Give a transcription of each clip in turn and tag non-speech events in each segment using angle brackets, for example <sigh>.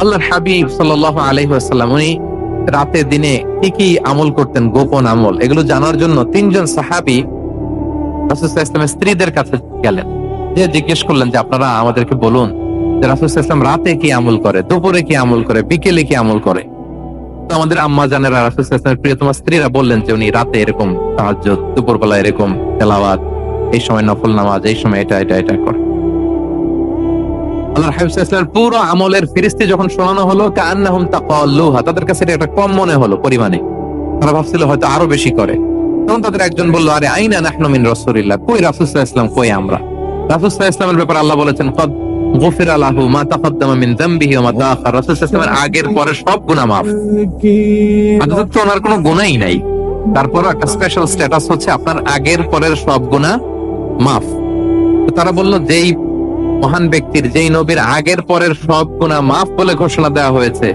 আল্লাহর হাবিব সাল্লাহ আলহিহাসাল্লাম উনি রাতে দিনে কি কি আমল করতেন, গোপন আমল, এগুলো জানার জন্য তিনজন সাহাবি রাসুসাহ ইসলামের স্ত্রীদের কাছে গেলেন। যে জিজ্ঞেস করলেন যে, আপনারা আমাদেরকে বলুন যে রাতে কি আমল করে, দুপুরে কি আমল করে, বিকেলে কি আমল করে? আমাদের আম্মা জানেরা রাসুসাহ ইসলামের প্রিয়তমা স্ত্রীরা বললেন যে, উনি রাতে এরকম সাহায্য দুপুরবেলা এরকম তেলাওয়াত, এই সময় নফল নামাজ, এই সময় এটা এটা এটা করে। ওয়াসাল্লামের পুরো আমলের ফিরিস্তি যখন শোনানো হলো কান্নাহুম তাকাল্লুহা, তাদের কাছে এটা একটা কম মনে হলো পরিমাণে। তারা ভাবছিল হয়তো আরও বেশি করে। তখন তাদের একজন বলল, আরে, আইনা নাহনু মিন রাসূলিল্লাহ, কই রাসূল সাল্লাল্লাহু আলাইহি ওয়াসাল্লাম, কই আমরা? রাসূল সাল্লাল্লাহু আলাইহি ওয়াসাল্লামের ব্যাপারে আল্লাহ বলেছেন, কদ মা মিন যামবিহি ওয়া মা তাআখার রাসূল সাল্লাল্লাহু আলাইহি ওয়াসাল্লামের আগের পরে সব গুনাহ maaf অথচ তো ওনার কোনো গুনাহই নাই। তারপর একটা স্পেশাল স্ট্যাটাস হচ্ছে আপনার আগের পরের সব গুনাহ মাফ। তারা বলল, যেই মহান ব্যক্তির যেই নবীর আগের পরের সব গুণা মাফ বলে ঘোষণা দেওয়া হয়েছে,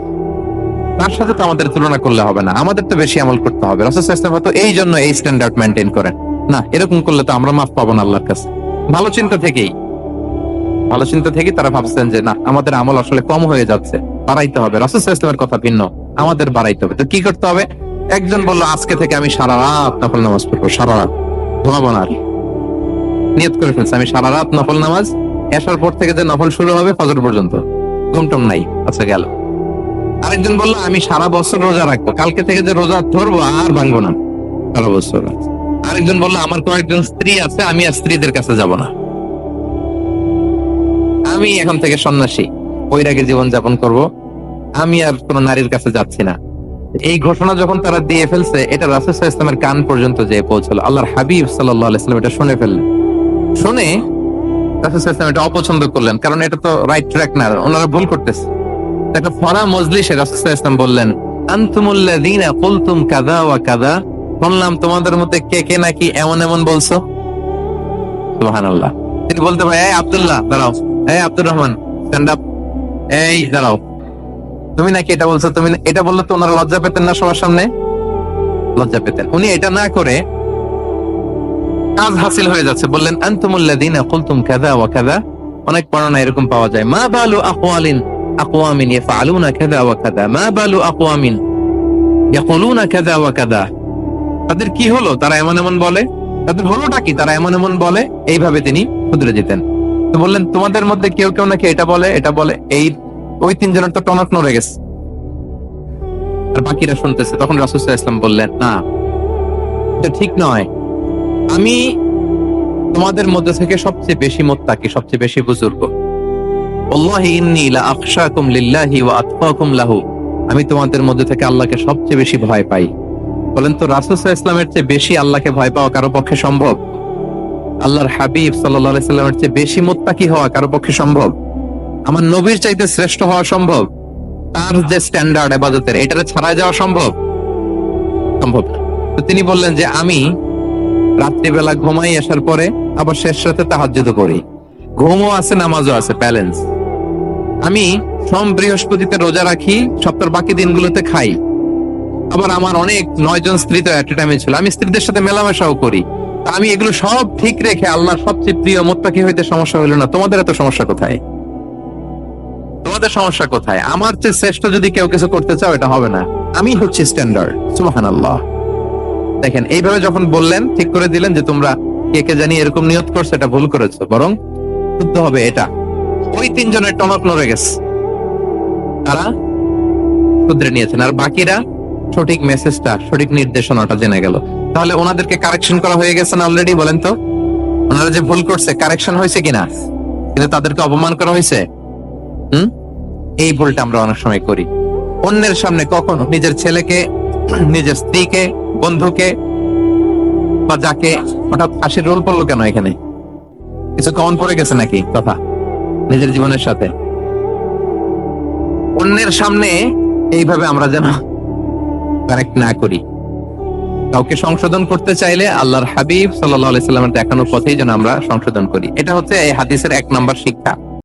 তার সাথে তো আমাদের তুলনা করলে হবে না। আমাদের তো বেশি আমল করতে হবে। হয়তো এই জন্য এই স্ট্যান্ডার্ড মেনটেন করেন। না, এরকম করলে তো আমরা মাফ পাবো না আল্লাহর কাছে। ভালো চিন্তা থেকেই। ভালো চিন্তা থেকেই তারা ভাবছেন যে, না, আমাদের আমল আসলে কম হয়ে যাচ্ছে। বাড়াইতে হবে। রসুল ইসলামের কথা ভিন্ন। আমাদের বাড়াইতে হবে। তো কি করতে হবে? একজন বলল, আজকে থেকে আমি সারা রাত নফল নামাজ পড়ব, সারা রাত। ঘুমাবো না নিয়ত করে ফেলছে, আমি সারা রাত নফল নামাজ এসার পর থেকে যে নফল শুরু হবে ফজর পর্যন্ত। ঘুমটম নাই আচ্ছা গেল। আরেকজন বলল, আমি সারা বছর রোজা রাখব, কালকে থেকে যে রোজা ধরবো আর ভাঙবো না। সারা বছর। আরেকজন বলল, আমার কয়েকজন স্ত্রী আছে, আমি আর স্ত্রীদের কাছে যাব না। আমি এখন থেকে সন্ন্যাসী, বৈরাগী জীবন যাপন করব। আমি আর কোন নারীর কাছে যাচ্ছি না। এই ঘোষণা যখন তারা দিয়ে ফেলছে, এটা রাসুল ইসলামের কান পর্যন্ত যে পৌঁছলো। আল্লাহর হাবিব সাল্লাহ ইসলাম এটা শুনে ফেললেন। শুনে রাসুল এটা অপছন্দ করলেন। কারণ এটা তো রাইট ট্র্যাক না, ওনারা ভুল করতেছে। একটা ফরা মজলিসে বললেন কুলতুম কাযা ওয়া কাযা? শুনলাম তোমাদের মধ্যে কে কে নাকি এমন এমন বলছো? সুবহানাল্লাহ। তিনি বলতে পারে, এই আব্দুল্লাহ, দাঁড়াও। এই আব্দুর রহমান স্ট্যান্ড আপ এই, দাঁড়াও। তুমি নাকি এটা বলছো? তুমি, এটা বললে তো ওনারা লজ্জা পেতেন না সবার সামনে? লজ্জা পেতেন। উনি এটা না করে কাজ হাসিল হয়ে যাচ্ছে। বললেন, আনতুমুল্লাযীনা কুলতুম কাযা ওয়া কাযা? অনেক বর্ণনা এরকম পাওয়া যায়। মা বালু আকওয়ালিন আকওয়ামিন ইয়াফআলুনা কাযা ওয়া কাযা? মা বালু আকওয়ামিন ইয়াকুলুনা কাযা ওয়া কাযা? তাদের কি হলো? তারা এমন এমন বলে? তাদের হলোটা কি? তারা এমন এমন বলে? এইভাবে তিনি শুধরে যেতেন। তো বললেন, তোমাদের মধ্যে কেউ কেউ নাকি এটা বলে এটা বলে? এই, ওই তিনজনের তো টনক নড়ে গেছে। আর বাকিরা শুনতেছে। তখন রাসূল ইসলাম বললেন, না, এটা ঠিক নয়। আমি তোমাদের মধ্যে থেকে সবচেয়ে বেশি মোত্তাকি, সবচেয়ে বেশি বুজুর্গ। আমি তোমাদের মধ্যে থেকে আল্লাহকে সবচেয়ে বেশি ভয় পাই। বলেন তো আলাইহি ইসলামের চেয়ে বেশি আল্লাহকে ভয় পাওয়া কারও পক্ষে সম্ভব? আল্লাহর হাবিব সাল্লাল্লাহু সাল্লামের চেয়ে বেশি মোত্তাকি হওয়া কারও পক্ষে সম্ভব? আমার নবীর চাইতে শ্রেষ্ঠ হওয়া সম্ভব? তার যে স্ট্যান্ডার্ড ইবাদতের এটা ছাড়া যাওয়া সম্ভব? সম্ভব তিনি বললেন যে, আমি রাত্রিবেলা ঘুমাই আসার পরে আবার শেষ রাতে তাহাজ্জুদ করি। ঘুমও আছে, নামাজও আছে ব্যালেন্স আমি সোম বৃহস্পতিতে রোজা রাখি, সপ্তাহের বাকি দিনগুলোতে খাই। আবার আমার অনেক নয় জন স্ত্রী তো একটা টাইমে ছিল। আমি স্ত্রীদের সাথে মেলামেশাও করি। আমি এগুলো সব ঠিক রেখে আল্লাহর সবচেয়ে প্রিয় মোত্তাকি হইতে সমস্যা হইল না। তোমাদের এত সমস্যা কোথায়? তোমাদের সমস্যা কোথায়? আমার চেয়ে শ্রেষ্ঠ যদি কেউ কিছু করতে চাও, এটা হবে না। আমি হচ্ছে স্ট্যান্ডার্ড সুবাহান আল্লাহ দেখেন, এইভাবে যখন বললেন, ঠিক করে দিলেন যে তোমরা কে কে জানি এরকম নিয়ত করছ, এটা ভুল করেছ, বরং শুদ্ধ হবে এটা। ওই তিনজনের টনক নড়ে গেছে। তারা শুধরে নিয়েছেন। আর বাকিরা সঠিক মেসেজটা সঠিক নির্দেশনাটা জেনে গেল। তাহলে ওনাদেরকে কারেকশন করা হয়ে গেছে না অলরেডি বলেন তো? ওনারা যে ভুল করছে কারেকশন হয়েছে কিনা? কিন্তু তাদেরকে অপমান করা হয়েছে? হুম? এই ভুলটা আমরা অনেক সময় করি। অন্যের সামনে কখনো নিজের ছেলেকে, <clears throat> নিজের স্ত্রীকে বন্ধুকে বা যাকে হঠাৎ হাসির রোল পড়ল কেন এখানে? কিছু কমন পড়ে গেছে নাকি কথা? নিজের জীবনের সাথে। অন্যের সামনে এইভাবে আমরা যেন কারেক্ট না করি। কাউকে সংশোধন করতে চাইলে আল্লাহর হাবিব সাল্লাহ সাল্লামের দেখানোর পথেই যেন আমরা সংশোধন করি। এটা হচ্ছে এই হাদিসের এক নাম্বার শিক্ষা।